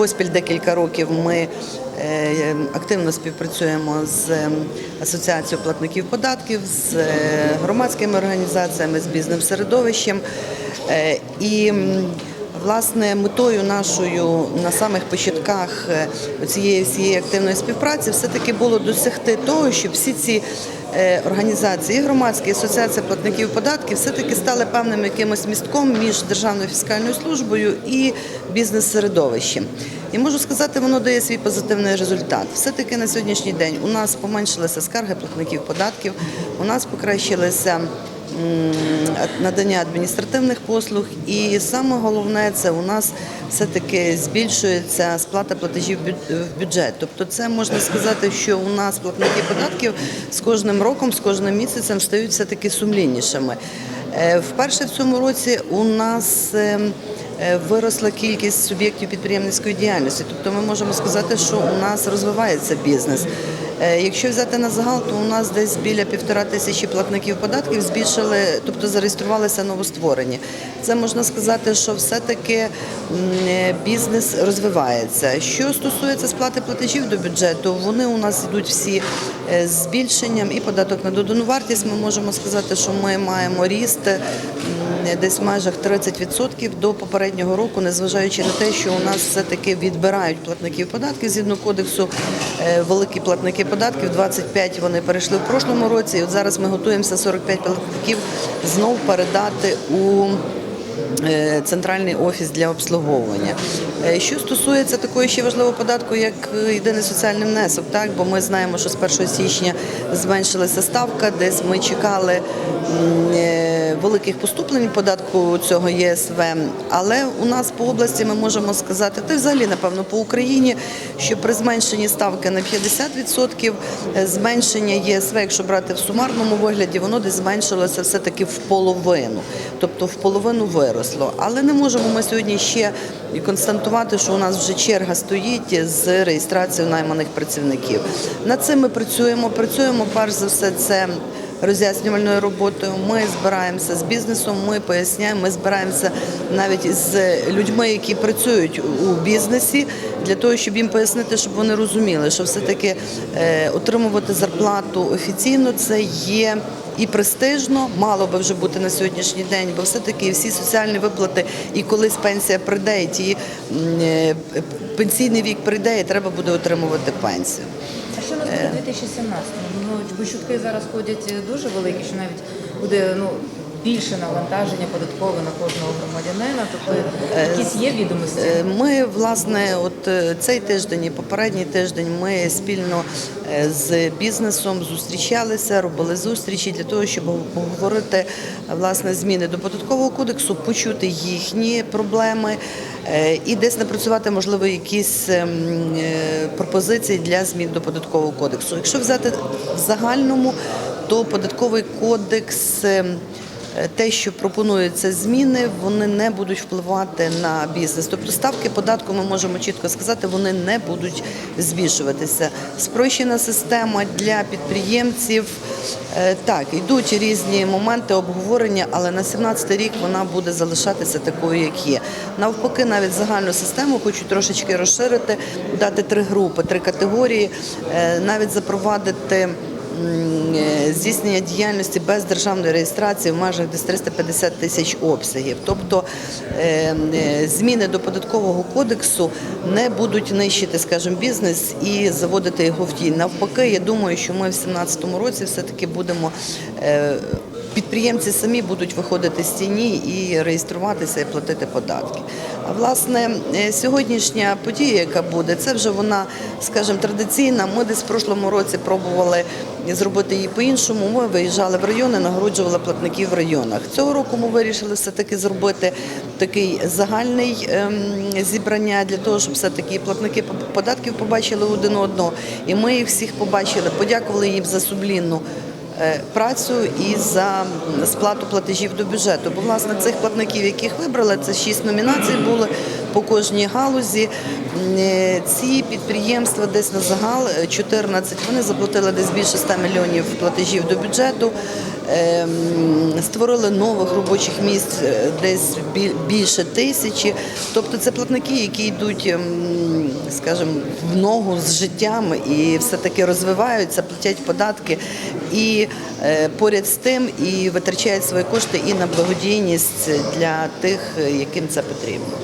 поспіль декілька років ми е, активно співпрацюємо з е, асоціацією платників податків, з е, громадськими організаціями, з бізнес-середовищем. Е, І Власне, метою нашою на самих початках цієї всієї активної співпраці все-таки було досягти того, щоб всі ці організації, і громадські і асоціація платників податків, все-таки стали певним якимось містком між Державною фіскальною службою і бізнес-середовищем. І можу сказати, воно дає свій позитивний результат. Все-таки на сьогоднішній день у нас поменшилися скарги платників податків, у нас покращилися надання адміністративних послуг, і саме головне це у нас все-таки збільшується сплата платежів в бюджет. Тобто, це можна сказати, що у нас платники податків з кожним роком, з кожним місяцем стають все таки сумліннішими. Е, Вперше в цьому році у нас ем, е, виросла кількість суб'єктів підприємницької діяльності. Тобто ми можемо сказати, що у нас розвивається бізнес. Е, Якщо взяти на загал, то у нас десь біля півтора тисячі платників податків збільшили, тобто зареєструвалися новостворені. Це можна сказати, що все-таки е, бізнес розвивається. Що стосується сплати платежів до бюджету, вони у нас йдуть всі е, з збільшенням і податок на додану вартість. Ми можемо сказати, що ми маємо ріст десь в межах 30% до попереднього року, незважаючи на те, що у нас все-таки відбирають платників податків згідно кодексу. е, Великі платники податків, 25 вони перейшли в прошлому році. І от зараз ми готуємося 45 платників знов передати у е, центральний офіс для обслуговування. Е, Що стосується такої ще важливого податку, як єдиний соціальний внесок, так бо ми знаємо, що з 1 січня зменшилася ставка, десь ми чекали великих поступлень податку цього ЄСВ. Але у нас по області ми можемо сказати, та взагалі, напевно, по Україні, що при зменшенні ставки на 50% е, зменшення ЄСВ, якщо брати в сумарному вигляді, воно десь зменшилося все-таки в половину, тобто в половину виросло. Але не можемо ми сьогодні ще констатувати, що у нас вже черга стоїть з реєстрацією найманих працівників. Над цим ми працюємо. Працюємо перш за все це. Роз'яснювальною роботою ми збираємося з бізнесом, ми поясняємо, ми збираємося навіть з людьми, які працюють у бізнесі, для того, щоб їм пояснити, щоб вони розуміли, що все-таки е, отримувати зарплату офіційно це є і престижно, мало би вже бути на сьогоднішній день, бо все-таки всі соціальні виплати, і колись пенсія прийде, і ті е, пенсійний вік прийде, і треба буде отримувати пенсію. А що у нас буде у 2017? Ну, бо чутки зараз ходять е, дуже великі, що навіть буде ну, більше навантаження податкове на кожного громадянина. Тобто якісь є відомості? Е, Ми власне, от е, цей тиждень і попередній тиждень ми спільно е, з бізнесом зустрічалися, робили зустрічі для того, щоб поговорити е, власне зміни до податкового кодексу, почути їхні проблеми е, і десь напрацювати можливо якісь ем, е, пропозиції для змін до податкового кодексу. Якщо взяти в загальному, то податковий кодекс. Те, що пропонуються зміни, вони не будуть впливати на бізнес. Тобто ставки податку, ми можемо чітко сказати, вони не будуть збільшуватися. Спрощена система для підприємців. е, Так, йдуть різні моменти обговорення, але на 17 рік вона буде залишатися такою, як є. Навпаки, навіть загальну систему хочуть трошечки розширити, дати три групи, три категорії, е, навіть запровадити здійснення діяльності без державної реєстрації в межах десь 350 тисяч обсягів. Тобто е, е, зміни до податкового кодексу не будуть нищити, скажімо, бізнес і заводити його в тінь. Навпаки, я думаю, що ми в 2017 році все-таки будемо. Підприємці самі будуть виходити з тіні і реєструватися і платити податки. А власне е, сьогоднішня подія, яка буде, це вже вона, скажімо, традиційна. Ми десь в прошлому році пробували зробити її по-іншому. Ми виїжджали в райони, нагороджували платників в районах. Цього року ми вирішили все таки зробити такий загальний ем, зібрання для того, щоб все таки платники податків побачили один одного, і ми їх всіх побачили, подякували їм за сумлінну е, працю і за сплату платежів до бюджету. Бо власне цих платників, яких вибрали, це шість номінацій були. По кожній галузі. Е, Ці підприємства десь на загал е, 14, вони заплатили десь більше 100 мільйонів платежів до бюджету. Ем, Створили нових робочих місць е, десь більше тисячі. Тобто це платники, які йдуть, ем, скажімо, в ногу з життям і все-таки розвиваються, платять податки і е, поряд з тим і витрачають свої кошти і на благодійність для тих, е, яким це потрібно.